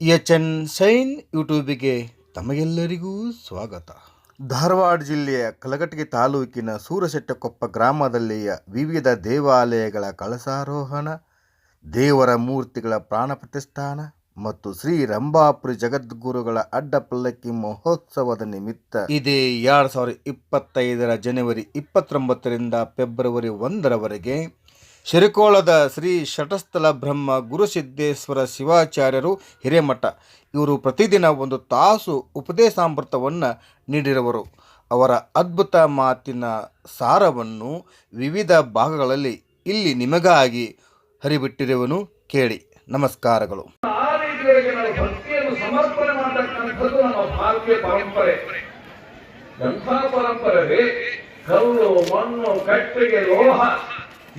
H N shine ಯೂಟ್ಯೂಬಿಗೆ ತಮಗೆಲ್ಲರಿಗೂ ಸ್ವಾಗತ. ಧಾರವಾಡ ಜಿಲ್ಲೆಯ ಕಲಘಟಗಿ ತಾಲೂಕಿನ ಸೂರಶೆಟ್ಟಕೊಪ್ಪ ಗ್ರಾಮದಲ್ಲಿಯ ವಿವಿಧ ದೇವಾಲಯಗಳ ಕಳಸಾರೋಹಣ ದೇವರ ಮೂರ್ತಿಗಳ ಪ್ರಾಣ ಪ್ರತಿಷ್ಠಾನ ಮತ್ತು ಶ್ರೀ ರಂಭಾಪುರಿ ಜಗದ್ಗುರುಗಳ ಅಡ್ಡ ಪಲ್ಲಕ್ಕಿ ಮಹೋತ್ಸವದ ನಿಮಿತ್ತ ಇದೇ ಎರಡು ಸಾವಿರದ ಇಪ್ಪತ್ತೈದರ ಜನವರಿ ಇಪ್ಪತ್ತೊಂಬತ್ತರಿಂದ ಫೆಬ್ರವರಿ ಒಂದರವರೆಗೆ ಶಿರಕೋಳದ ಶ್ರೀ ಶಟಸ್ಥಲ ಬ್ರಹ್ಮ ಗುರುಸಿದ್ದೇಶ್ವರ ಶಿವಾಚಾರ್ಯರು ಹಿರೇಮಠ. ಇವರು ಪ್ರತಿದಿನ ಒಂದು ತಾಸು ಉಪದೇಶಾಮೃತವನ್ನು ನೀಡಿರುವರು. ಅವರ ಅದ್ಭುತ ಮಾತಿನ ಸಾರವನ್ನು ವಿವಿಧ ಭಾಗಗಳಲ್ಲಿ ಇಲ್ಲಿ ನಿಮಗಾಗಿ ಹರಿಬಿಟ್ಟಿರುವನು ಕೇಳಿ. ನಮಸ್ಕಾರಗಳು. ಪರಂಪರೆ ಕಲ್ಲು ಮಣ್ಣು ಕಟ್ಟಿಗೆ ಲೋಹ.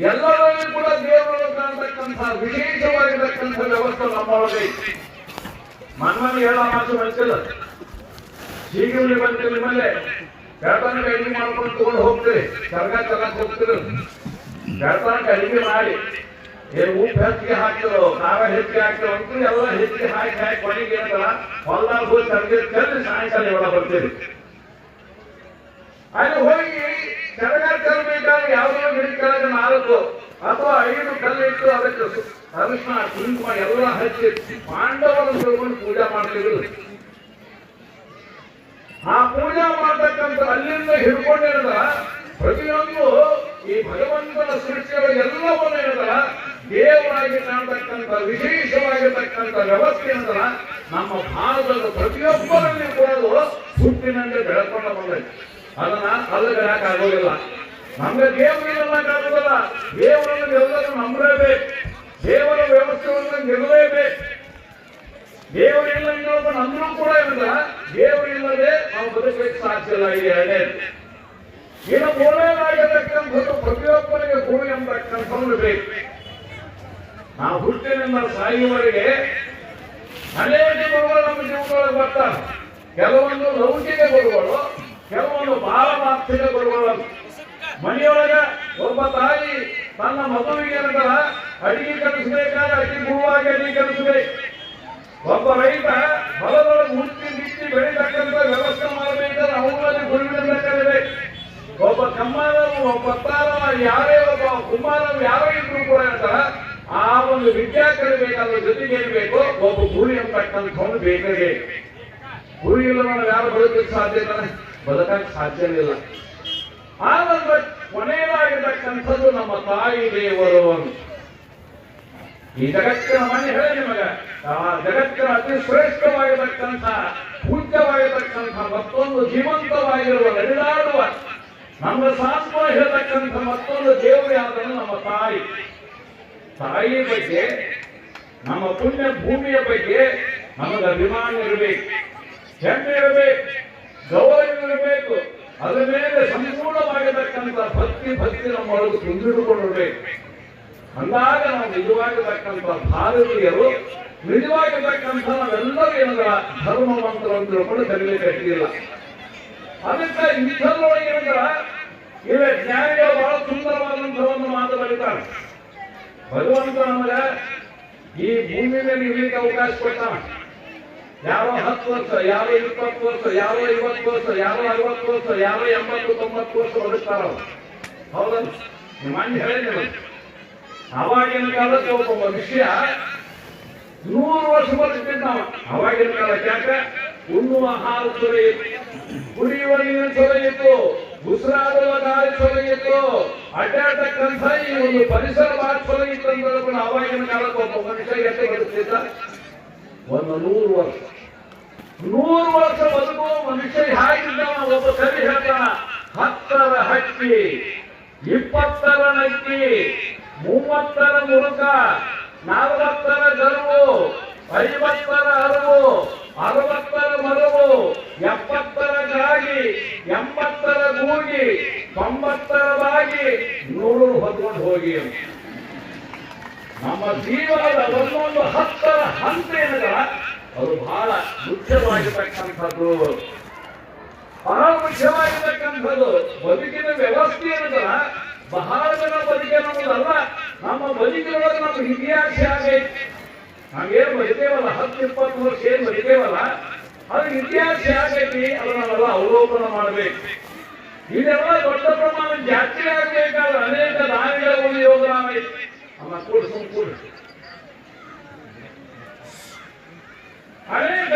ಎಲ್ಲರಲ್ಲಿ ಕೂಡ ದೇವರು ಕಾಣತಕ್ಕಂಥ ವಿಶೇಷವಾಗಿರ್ತಕ್ಕಂಥ ವ್ಯವಸ್ಥೆ ನಮ್ಮೊಳಗೆ ಐತಿ. ಹೇಳ ಮಾತು ಈಗ ಹೀಗೆ ಬಂದ ನಿಮ್ಮಲ್ಲೇ. ಬೆಳತನಕ ಅಡಿಗೆ ಮಾಡ್ಕೊಂಡು ತಗೊಂಡು ಹೋಗ್ತೀರಿ. ಸರ್ಗ ಚೆನ್ನಾಗಿ ಹೋಗ್ತೀರಿ. ಬೆಳತನಕ ಅಡಿಗೆ ಮಾಡಿ. ಏ, ಉಪ್ಪು ಹೆಚ್ಚಿಗೆ ಹಾಕ್ತಿರೋ, ಖಾರ ಹೆಚ್ಚಿಗೆ ಹಾಕ್ತಿರೋ ಅಂತೂ ಎಲ್ಲ ಹೆಚ್ಚಿಗೆ ಹಾಕಿ ಹಾಕಿ ಕೊನೆಗೆ ಏನಲ್ಲ ಹೊಲ್ದಾಗ ಹೋಗಿ ಕರ್ಗೆ ಚೆಲ್ಲಿ ಸಾಯಂಕಾಲ ಒಳ ಬರ್ತೀರಿ. ಅಲ್ಲಿ ಹೋಗಿ ಕರಗ ಚೆಲ್ಲಬೇಕಾದ್ರೆ ಯಾವುದೋ ಗಿಡ ಕೆಳಗೆ ನಾಲ್ಕು ಅಥವಾ ಐದು ಕಲ್ಲಿಟ್ಟು ಅದಕ್ಕೆ ಅರಿಶಿನ ಕುಂಕುಮ ಎಲ್ಲ ಹಚ್ಚಿ ಪಾಂಡವರನ್ನು ತಗೊಂಡು ಪೂಜೆ ಮಾಡಲಿಲ್ಲ. ಆ ಪೂಜೆ ಮಾಡ್ತಕ್ಕಂಥ ಅಲ್ಲಿಂದ ಹಿಡ್ಕೊಂಡಿರದ ಪ್ರತಿಯೊಂದು ಈ ಭಗವಂತನ ಸೃಷ್ಟಿಗಳ ಎಲ್ಲವನ್ನ ಏನದ? ದೇವರಾಗಿ ಕಾಣ್ತಕ್ಕಂಥ, ವಿಶೇಷವಾಗಿರ್ತಕ್ಕಂಥ ವ್ಯವಸ್ಥೆ ಅಂದ್ರೆ ನಮ್ಮ ಭಾರತದ ಪ್ರತಿಯೊಬ್ಬರಲ್ಲಿ ಕೂಡ ಹುಟ್ಟಿನಿಂದ ಬೆಳ್ಕೊಂಡು ಬಂದೈತೆ ಅದನ್ನ ಅಲ್ಲಗಡಕ್ ಆಗೋದಿಲ್ಲ ನಮ್ಗೆ ದೇವರಿಗೆಲ್ಲ ಆಗೋದಿಲ್ಲ ದೇವರನ್ನು ಎಲ್ಲರೂ ನಂಬಲೇಬೇಕು. ದೇವರ ವ್ಯವಸ್ಥೆಯನ್ನು ನಿಲ್ಲಲೇಬೇಕು ದೇವರಿಲ್ಲ ಇನ್ನೊಬ್ಬ ನಮ್ಮೂ ಕೂಡ ಇಲ್ಲ. ದೇವರಿಲ್ಲದೆ ನಾವು ಬದುಕಲಿಕ್ಕೆ ಸಾಧ್ಯ ಇಲ್ಲ ಈ ಎರಡೇ ಇನ್ನು ಮೂರನೇದಾಗಿರ್ತಕ್ಕಂಥದ್ದು ಪ್ರತಿಯೊಬ್ಬರಿಗೆ ಗುರು ಎಂಬತಕ್ಕಂಥವ್ರು ಬೇಕು. ನಾವು ಹುಟ್ಟಿನಿಂದ ಸಾಯುವವರೆಗೆ ಅನೇಕ ಗುರುಗಳು ನಮ್ಮ ಜೀವನದೊಳಗೆ ಬರ್ತಾರೆ. ಕೆಲವೊಂದು ಲೌಕಿಕ ಗುರುಗಳು ಕೆಲವೊಂದು ಮಾತ್ರ ಗುರುಗಳು ಮನೆಯೊಳಗ ಒಬ್ಬ ತಾಯಿ ತನ್ನ ಮಗುವಿಗೆ ಏನಂತ ಅಡಿಗೆ ಕಲಿಸಬೇಕಾದ್ರೆ ಅಡಿಗೆ ಗುರುವಾಗಿ ಅಡಿಗೆ ಕಲಿಸಬೇಕು ಒಬ್ಬ ರೈತ ಹೊಲದೊಳಗೆ ಮುಚ್ಚಿ ಬಿಚ್ಚಿ ಬೆಳೀತಕ್ಕಂಥ ವ್ಯವಸ್ಥೆ ಮಾಡಬೇಕಾದ್ರೆ ಅವುಗಳಲ್ಲಿ ಗುರುವಿನಿಂದ ಕಲಿಬೇಕು ಒಬ್ಬ ಕಮ್ಮಾರನು, ಒಬ್ಬ ತಾರವ ಯಾರೇ ಒಬ್ಬ ಕುಮಾರವು ಯಾರೇ ಇದ್ರು ಕೂಡ ಅಂತ ಆ ಒಂದು ವಿದ್ಯಾ ಕಲಿಬೇಕಾದ್ರ ಜೊತೆಗೆ ಏನ್ಬೇಕು ಒಬ್ಬ ಗುರು ಎಂಬತಕ್ಕಂಥವನು ಬೇಕೇ ಬೇಕು ಗುರು ಇಲ್ಲ ಯಾರು ಬದುಕಲಿಕ್ಕೆ ಸಾಧ್ಯ ಬದುಕಕ್ಕೆ ಸಾಧ್ಯವಿಲ್ಲ. ಆ ನಂತರ ಕೊನೆಯದಾಗಿರ್ತಕ್ಕಂಥದ್ದು ನಮ್ಮ ತಾಯಿ ದೇವರು ಅಂತ. ಈ ಜಗತ್ತಿನ ಮನೆ ಹೇಳಿ ನಿಮಗ, ಆ ಜಗತ್ತಿನ ಅತಿ ಶ್ರೇಷ್ಠವಾಗಿರತಕ್ಕಂಥ, ಪೂಜ್ಯವಾಗಿರತಕ್ಕಂಥ ಮತ್ತೊಂದು ಜೀವಂತವಾಗಿರುವ ನಡೆದಾಡುವ ನಮ್ಮ ಸಾತ್ವ ಹೇಳತಕ್ಕಂಥ ಮತ್ತೊಂದು ದೇವರು ಯಾವ್ದನ್ನು? ನಮ್ಮ ತಾಯಿ. ತಾಯಿ ಬಗ್ಗೆ, ನಮ್ಮ ಪುಣ್ಯ ಭೂಮಿಯ ಬಗ್ಗೆ ನಮಗೆ ಅಭಿಮಾನ ಇರಬೇಕು. ಹೆಮ್ಮೆ ಇರಬೇಕು. ಗೌರವ ಇರಬೇಕು ಅದರ ಮೇಲೆ ಸಂಪೂರ್ಣವಾಗಿರತಕ್ಕಂಥ ಭಕ್ತಿ ಭಕ್ತಿ ನಮ್ಮೊಳಗೆ ತುಂಬಿಟ್ಟುಕೊಂಡಿರಬೇಕು ಅಂದಾಗ ನಾವು ನಿಜವಾಗಿರ್ತಕ್ಕಂಥ ಭಾರತೀಯರು, ನಿಜವಾಗಿರ್ತಕ್ಕಂಥ ನಾವೆಲ್ಲರೂ ಏನಂದ್ರ ಧರ್ಮವಂತರು ಅಂತ ತಿಳ್ಕೊಂಡು ಕರೀಲಿಕ್ಕೆ ಅಡ್ಡಿಲ್ಲ ಅದಕ್ಕೆ ಇಂಥದ್ರೊಳಗೆ ಏನಂದ್ರ, ಇವ ಜ್ಞಾನಿಗಳು ಬಹಳ ಸುಂದರವಾದಂತಹ ಒಂದು ಮಾತು ಬರೀತಾರೆ. ಭಗವಂತ ನಮಗೆ ಈ ಭೂಮಿ ಮೇಲೆ ಇರ್ಲಿಕ್ಕೆ ಅವಕಾಶ ಕೊಟ್ಟಾನ ಯಾರೋ ಹತ್ತು ವರ್ಷ, ಯಾವ ಇಪ್ಪತ್ತು ವರ್ಷ, ಯಾವ ಐವತ್ತು ವರ್ಷ, ಯಾವ ಅರವತ್ತು ವರ್ಷ, ಯಾವ ಎಂಬತ್ತು ತೊಂಬತ್ತು ವರ್ಷ ಬದುಕ್ತಾರ. ಹೌದಲ್ಲ ನಿಮ್ಮ ಅವಾಗಿನ ಕಾಲಕ್ಕೆ ಒಬ್ಬ ಮನುಷ್ಯ ನೂರು ವರ್ಷ ಬದುಕ್ತಿದ್ದ ಅವ ಅವಾಗಿನ ಕಾಲಕ್ಕೆ ಯಾಕೆ? ಉಣ್ಣುವ ಆಹಾರ ಚೊರೆ ಕುಡಿಯುವ ನೀರಿನ ಚೊರೆ ಉಸಿರಾಡುವ ಗಾಳಿ ಚೊರೆ ಇತ್ತು ಅಡ್ಡಾಡ್ತಕ್ಕಂಥ ಈ ಒಂದು ಪರಿಸರ ಭಾಳ ಚೊರೆ ಅಂತ ಅವಾಗಿನ ಕಾಲಕ್ಕೆ ಒಬ್ಬ ಮನುಷ್ಯ ಎಷ್ಟು ಬದುಕ್ತಿದ್ದ? ಒಂದು ನೂರು ವರ್ಷ ನೂರು ವರ್ಷ ಬದುಕುವ ಮನುಷ್ಯ ಹಾಗಿಲ್ಲ ಒಬ್ಬ ಕವಿ ಹೇಳ್ತಾನ ಹತ್ತರ ಹಕ್ಕಿ, ಇಪ್ಪತ್ತರ ನಕ್ಕಿ, ಮೂವತ್ತರ ಮುರುಕ ನಲವತ್ತರ ಗರುವು, ಐವತ್ತರ ಅರವು, ಅರವತ್ತರ ಮರವು, ಎಪ್ಪತ್ತರ ಗಾಗಿ ಎಂಬತ್ತರ ಗೂಗಿ, ತೊಂಬತ್ತರ ಬಾಗಿ, ನೂರು ಹೊತ್ಕೊಂಡು ಹೋಗಿ. ನಮ್ಮ ಜೀವನದ ಒಂದೊಂದು ಹತ್ತರ ಹಂತ ಏನಿದೆ ಅದು ಬಹಳ ಮುಖ್ಯವಾಗಿರ್ತಕ್ಕಂಥದ್ದು. ಬಹಳ ಮುಖ್ಯವಾಗಿರ್ತಕ್ಕಂಥದ್ದು. ಬದುಕಿನ ವ್ಯವಸ್ಥೆ ಏನಿದೆ, ಬಹಳ ಜನ ಬದುಕೆ ನಮ್ಮದಲ್ಲ ನಮ್ಮ ಬದುಕಿನೊಳಗೆ ನಮ್ಮ ಇತಿಹಾಸ ಆಗೈತಿ ನಾವೇನು ಬರಿತೇವಲ್ಲ ಹತ್ತು, ಇಪ್ಪತ್ತು ವರ್ಷ ಏನ್ ಬರಿತೇವಲ್ಲ ಅದ್ರ ಇತಿಹಾಸ ಆಗೈತಿ ಅದನ್ನೆಲ್ಲ ಅವಲೋಕನ ಮಾಡಬೇಕು. ಇದೆಲ್ಲ ದೊಡ್ಡ ಪ್ರಮಾಣ ಜಾತ್ರೆ ಆಗಬೇಕಾದ್ರೆ ಅನೇಕ ದಾನಿಗಳ ಒಂದು ಯೋಗ ಐತಿ ಅಮ್ಮ ಕೂಡು ಸುಮ್ ಕೂಡು ಅನೇಕ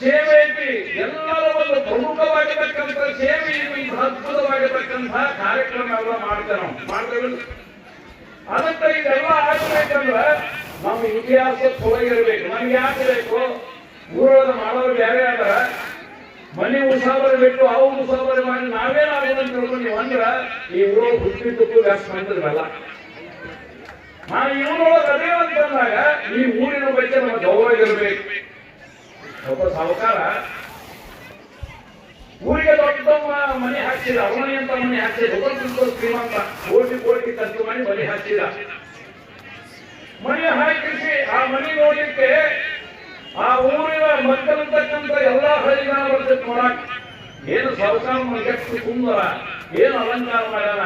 ಸೇವೆ ಐತಿ ಎಲ್ಲರ ಒಂದು ಪ್ರಮುಖವಾಗಿರ್ತಕ್ಕಂಥ ಸೇವೆ ಅದ್ಭುತವಾಗಿರ್ತಕ್ಕಂಥ ಕಾರ್ಯಕ್ರಮ ಎಲ್ಲ ಮಾಡ್ತೇವೆ ನಾವು. ಮಾಡ್ತೇವೆ. ಅದಕ್ಕೆ ಇದೆಲ್ಲ ಆಗ್ಬೇಕಂದ್ರ ನಮ್ಮ ಇತಿಹಾಸ ಚಲೋ ನಮ್ಗೆ ಯಾಕೆ ಬೇಕು? ಊರೊಳಗೆ ಮಾಡೋರು ಬೇರೆ ಅದಾರ ಮನೆ ಉಸಾಬರಿ ಬಿಟ್ಟು ಅವ್ರು ಉಸಾಬರಿ ಮಾಡಿ ನಾವೇ ನಾವೇನಂತ ತಿಳ್ಕೊಂಡು ಅಂದ್ರ ಈ ಹುಟ್ಟಿ ಹುಟ್ಟಿದ್ದಕ್ಕೂ ವ್ಯಾಸ ಮಾಡಿದ್ರಲ್ಲ. ನಾನು ಇವನೊಳಗೆ ಅದೇ ಅಂತ ಅಂದಾಗ ಈ ಊರಿನ ಬಗ್ಗೆ ನಮ್ಮ ಗೌರವ ಇರಬೇಕು. ಒಬ್ಬ ಸಾಹುಕಾರ. ಊರಿಗೆ ದೊಡ್ಡ ಮನೆ ಹಾಕ್ಸಿದ, ಅವನಿ ಅಂತ ಮನೆ ಹಾಕ್ಸಿದ? ಒಬ್ಬ ಶ್ರೀಮಂತ. ಕೋಟಿ ಕೋಟಿ ಖರ್ಚು ಮಾಡಿ ಮನೆ ಹಾಕ್ಸಿದ. ಮನೆ ಹಾಕಿಸಿ ಆ ಮನೆ ನೋಡ್ಲಿಕ್ಕೆ ಆ ಊರಿನ ಮಕ್ಕಳಂತಕ್ಕಂಥ ಎಲ್ಲಾ ಹಳ್ಳಿಗಾರ ಬರ್ತೈತೆ ನೋಡಕ್ ಏನು ಸಾಹುಕಾರ ಎಷ್ಟು ಸುಂದರ ಏನು ಅಲಂಕಾರ ಮಾಡ್ಯಾನ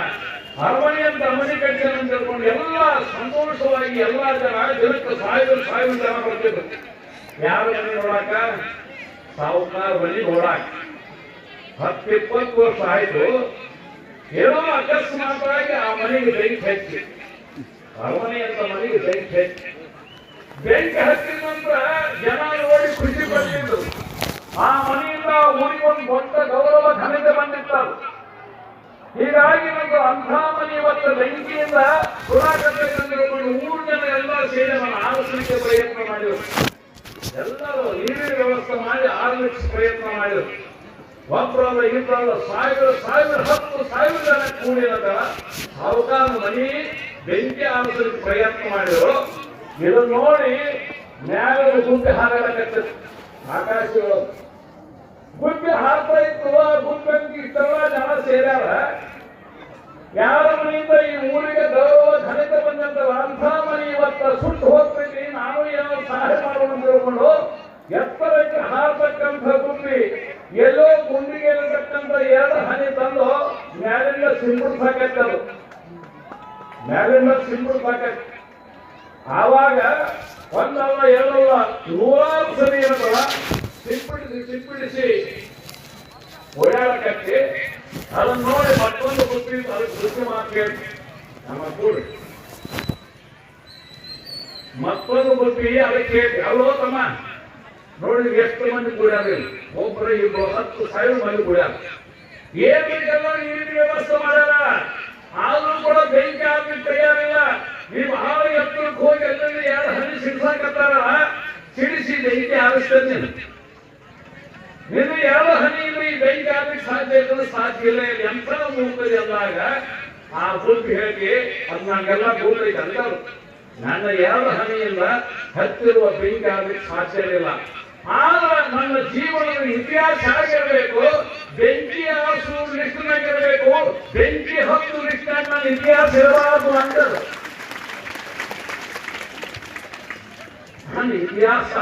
ಅರಮನೆ ಅಂತ ಮನೆ ಕಟ್ಟಿದ ತಿಳ್ಕೊಂಡು ಎಲ್ಲ ಸಂತೋಷವಾಗಿ ಎಲ್ಲ ಜನ ದಿನಕ್ಕೆ ಸಾವಿರ ಸಾವಿರ ಜನ ಬರ್ತಿದ್ರು. ಯಾರ ಮನೆ ನೋಡಾಕ ಸಾವುಕಾರ ಮನೆ ನೋಡಾಕ ಹತ್ತಿಪ್ಪತ್ತು ವರ್ಷ ಆಯ್ತು. ಏನೋ ಅಕಸ್ಮಾತಾಗಿ ಆ ಮನೆಗೆ ಬೆಂಕಿ ಹಚ್ಚಿ. ಅರಮನೆ ಅಂತ ಮನೆಗೆ ಬೆಂಕಿ ಹಚ್ಚಿ. ಬೆಂಕಿ ಹಚ್ಚಿದ ನಂತರ ಜನ ನೋಡಿ ಖುಷಿ ಪಟ್ಟಿದ್ರು ಆ ಮನೆಯಿಂದ ಊರಿಗೆ ಒಂದು ದೊಡ್ಡ ಗೌರವ ಘನತೆ ಬಂದಿತ್ತು ಹೀಗಾಗಿ ಒಂದು ಅಂಥ ಮನೆ ಇವತ್ತು ಬೆಂಕಿಯಿಂದ ಸುರಾಕತ್ತಕೊಂಡು ಮೂರು ಜನ ಎಲ್ಲ ಸೇರಿ ನನ್ನ ಆರಿಸಲಿಕ್ಕೆ ಪ್ರಯತ್ನ ಮಾಡಿದರು. ಎಲ್ಲರೂ ನೀರಿನ ವ್ಯವಸ್ಥೆ ಮಾಡಿ ಆರ್ಲಿಕ್ಕೆ ಪ್ರಯತ್ನ ಮಾಡಿದರು. ಒಬ್ಬರಲ್ಲ ಇಬ್ಬರಲ್ಲ ಸಾವಿರ ಸಾವಿರ, ಹತ್ತು ಸಾವಿರ ಜನ ಕೂಡಿದಾಗ ಸಾವುಕಾರ ಮನಿ ಬೆಂಕಿ ಆರಿಸಲಿಕ್ಕೆ ಪ್ರಯತ್ನ ಮಾಡಿದ್ರು. ಇದನ್ನು ನೋಡಿ ನ್ಯಾಯದ ಗುಂಪೆ ಹಾರಾಡಕತ್ತ ಆಕಾಶ ಗುಂಪೆ ಹಾರ್ತಾ ಇತ್ತು, ಆ ಗುಂಪೆಗೆ ಇಷ್ಟೆಲ್ಲ ಜನ ಸೇರ್ಯಾರ. ಯಾರ ಮನೆಯಿಂದ ಈ ಊರಿಗೆ ಗೌರವ ಘನತೆ ಬಂದಂತಲ್ಲ ಅಂಥ ಮನೆ ಇವತ್ತ ಸುಟ್ಟು ಹೋಗ್ತೈತಿ ನಾನು ಏನೋ ಸಹಾಯ ಮಾಡೋಣ ತಿಳ್ಕೊಂಡು ಎತ್ತರಕ್ಕೆ ಹಾರತಕ್ಕಂಥ ಗುಂಪಿ, ಎಲ್ಲೋ ಗುಂಡಿಗೆ ಇರತಕ್ಕಂಥ ಎರಡು ಹನಿ ತಂದು ಮ್ಯಾಲಿಂದ ಸಿಂಪಡಿಸಾಕತ್ತದು ಮ್ಯಾಲಿಂದ ಸಿಂಪಡಿಸಾಕತ್ತ ಆವಾಗ ಒಂದಲ್ಲ, ಎರಡಲ್ಲ, ನೂರಾರು ಸರಿ ಏನಲ್ಲ ಸಿಂಪಡಿಸಿ ಸಿಂಪಡಿಸಿ ಓಡಾಡಕತ್ತಿ ಅದನ್ನ ನೋಡಿ ಮತ್ತೊಂದು ಬುದ್ಧಿ, ಅದಕ್ಕೆ ಬುದ್ಧಿ ಮಾತು ನಮ್ಮ ಕೂಡಿ. ಮತ್ತೊಂದು ಬುದ್ಧಿ ಅದಕ್ಕೆ ಎಲ್ಲೋ ತಮ್ಮ? ನೋಡಿ ಎಷ್ಟು ಮಂದಿ ಕೂಡ್ಯಾರ ಒಬ್ಬರ ಇಬ್ಬರು ಹತ್ತು ಸಾವಿರ ಮಂದಿ ಕೂಡ್ಯಾರ ಏನ್ ಈ ನೀರಿನ ವ್ಯವಸ್ಥೆ ಮಾಡ್ಯಾರ? ಆದ್ರೂ ಕೂಡ ಬೆಂಕಿ ಆಗ್ಲಿಕ್ಕೆ ತಯಾರಿಲ್ಲ. ನೀವು ಹಾಳು ಎತ್ತರಕ್ಕೆ ಹೋಗಿ ಎಲ್ಲೆಲ್ಲಿ ಎರಡು ಹನಿ ಸಿಡಿಸಾಕತ್ತಾರ ಸಿಡಿಸಿ ಬೆಂಕಿ ಹಾರಿಸ್ತೇನೆ ನಿನ್ನ ಯಾವ ಹನಿ ಇಲ್ಲ ಈ ಬೆಂಕಿ ಆಗ್ಲಿಕ್ಕೆ ಸಾಧ್ಯ ಇದ್ರೆ ಸಾಧ್ಯ ಇಲ್ಲ ಯಂತ್ರ ಮೂರ್ತದೆ ಅಂದಾಗ ಆ ಬುದ್ಧಿ ಹೇಳಿ ಅದ್ ನಂಗೆಲ್ಲ ಗೊತ್ತೈತೆ ಅಂದವರು ನನ್ನ ಯಾವ ಹನಿ ಇಲ್ಲ ಹತ್ತಿರುವ ಬೆಂಕಿ ಆಗ್ಲಿಕ್ಕೆ ಸಾಧ್ಯ ಇಲ್ಲ. ಆದ್ರೆ ನನ್ನ ಜೀವನದ ಇತಿಹಾಸ ಆಗಿರಬೇಕು ಬೆಂಕಿ ಆರಿಸುವ ನಿಷ್ಠನಾಗಿರಬೇಕು ಬೆಂಕಿ? ಹತ್ತು ನಿಷ್ಠ ನನ್ನ ಇತಿಹಾಸ ಇರಬಾರದು ಅಂದರು ನನ್ನ ಇತಿಹಾಸ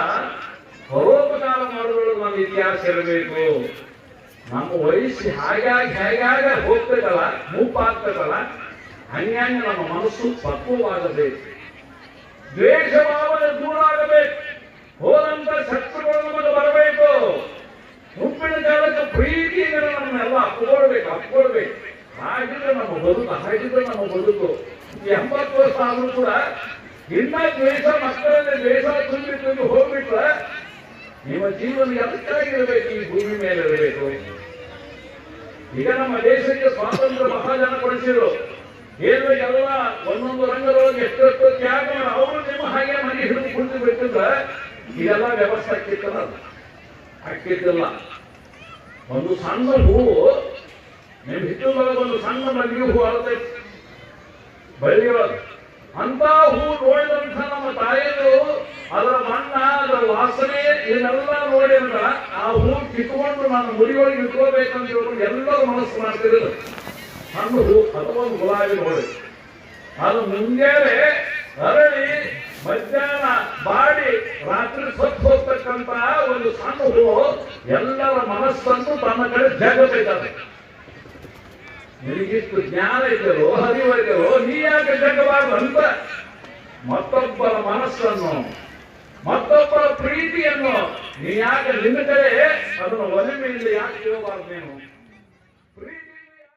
ಪರೋಪಕಾರ ಮಾಡುವುದು ನಮ್ಮ ಇತಿಹಾಸ ಇರಬೇಕು. ನಮ್ಮ ವಯಸ್ಸು ಹಾಗಾಗಿ ಹೇಗಾಗ ಹೋಗ್ತದಲ್ಲ, ಮೂಪಾಗ್ತದಲ್ಲ ಹಂಗಾಗಿ ನಮ್ಮ ಮನಸ್ಸು ಪಕ್ವವಾಗಬೇಕು. ದ್ವೇಷ ಭಾವನೆ ದೂರ ಆಗಬೇಕು ಹೋದಂತ ಶತ್ರುಗಳು ನಮಗೆ ಬರಬೇಕು. ಉಪ್ಪಿನ ಕಾಲಕ್ಕೆ ಪ್ರೀತಿಯಿಂದ ನಮ್ಮನ್ನೆಲ್ಲ ಅಪ್ಕೊಳ್ಬೇಕು ಅಪ್ಕೊಳ್ಬೇಕು ಹಾಗಿದ್ರೆ ನಮ್ಮ ಬದುಕು, ಹಾಗಿದ್ರೆ ನಮ್ಮ ಬದುಕು. ಎಂಬತ್ತು ವರ್ಷ ಆದರೂ ಕೂಡ ಇನ್ನ ದ್ವೇಷ ಮಕ್ಕಳಲ್ಲಿ ದ್ವೇಷ ತುಂಬಿ ತುಂಬಿ ಹೋಗ್ಬಿಟ್ರೆ ನಿಮ್ಮ ಜೀವನ ಎದಕ್ಕಾಗಿರ್ಬೇಕು ಈ ಭೂಮಿ ಮೇಲೆ ಇರಬೇಕು ಈಗ ನಮ್ಮ ದೇಶಕ್ಕೆ ಸ್ವಾತಂತ್ರ್ಯ ಮಹಾಜನ ಕೊಡಿಸಿದ್ರು ಏನು ಎಲ್ಲ ಒಂದೊಂದು ರಂಗದೊಳಗೆ ಎಷ್ಟೆಷ್ಟು ತ್ಯಾಗ ಅವರು ನಿಮ್ಮ ಹಾಗೆ ಮನೆ ಹಿಡಿದು ಕುಳಿತು ಬಿಟ್ಟಿದ್ರೆ ಇದೆಲ್ಲ ವ್ಯವಸ್ಥೆ ಆಗ್ತಿತ್ತಲ್ಲ ಆಗ್ತಿದ್ದಿಲ್ಲ ಒಂದು ಸಣ್ಣ ಹೂವು ನಿಮ್ ಹಿತ್ತಲೊಳಗೆ ಒಂದು ಸಣ್ಣ ಮಲ್ಲಿಗೆ ಹೂ ಅಳತೈತಿ ಬಳ್ಳಿಯೊಳಗೆ. ಅಂತ ಹೂ ನೋಡಿದಂತ ನಮ್ಮ ತಾಯಿಯರು ಅದರ ಬಣ್ಣ, ಅದರ ವಾಸನೆ, ಇದನ್ನೆಲ್ಲ ನೋಡಿ ಅಂತ ಆ ಹೂ ಕಿತ್ಕೊಂಡು ನಾನು ಮುಡಿಯೊಳಗೆ ಇಟ್ಕೋಬೇಕಂತ ಹೇಳ್ಕೊಂಡು ಎಲ್ಲರೂ ಮನಸ್ಸು ಮಾಡ್ತಿರೋದು ಸಣ್ಣ ಹೂ ಒಂದು ಗುಲಾಬಿ ನೋಡಿ. ಅದು ಮುಂಜಾನೆ ಅರಳಿ ಮಧ್ಯಾಹ್ನ ಬಾಡಿ ರಾತ್ರಿ ಸತ್ತು ಹೋಗ್ತಕ್ಕಂತ ಒಂದು ಸಣ್ಣ ಹೂ ಎಲ್ಲರ ಮನಸ್ಸನ್ನು ತನ್ನ ಕಡೆ ಜಗತ್ತೈತದೆ ನಿನಗಿಷ್ಟು ಜ್ಞಾನ ಇದ್ದರೋ, ಹರಿವರಿದರೋ ನೀ ಯಾಕೆ ಜಗವಾಗ ಅಂತ ಮತ್ತೊಬ್ಬರ ಮನಸ್ಸನ್ನು, ಮತ್ತೊಬ್ಬರ ಪ್ರೀತಿಯನ್ನು ನೀ ಯಾಕೆ ನಿನ್ನ ಕಡೆ ಅದನ್ನು ಒಲಿಮೆಯಿಂದ ಯಾಕೆ ಇರಬಾರ್ದು ನೀನು? ಪ್ರೀತಿ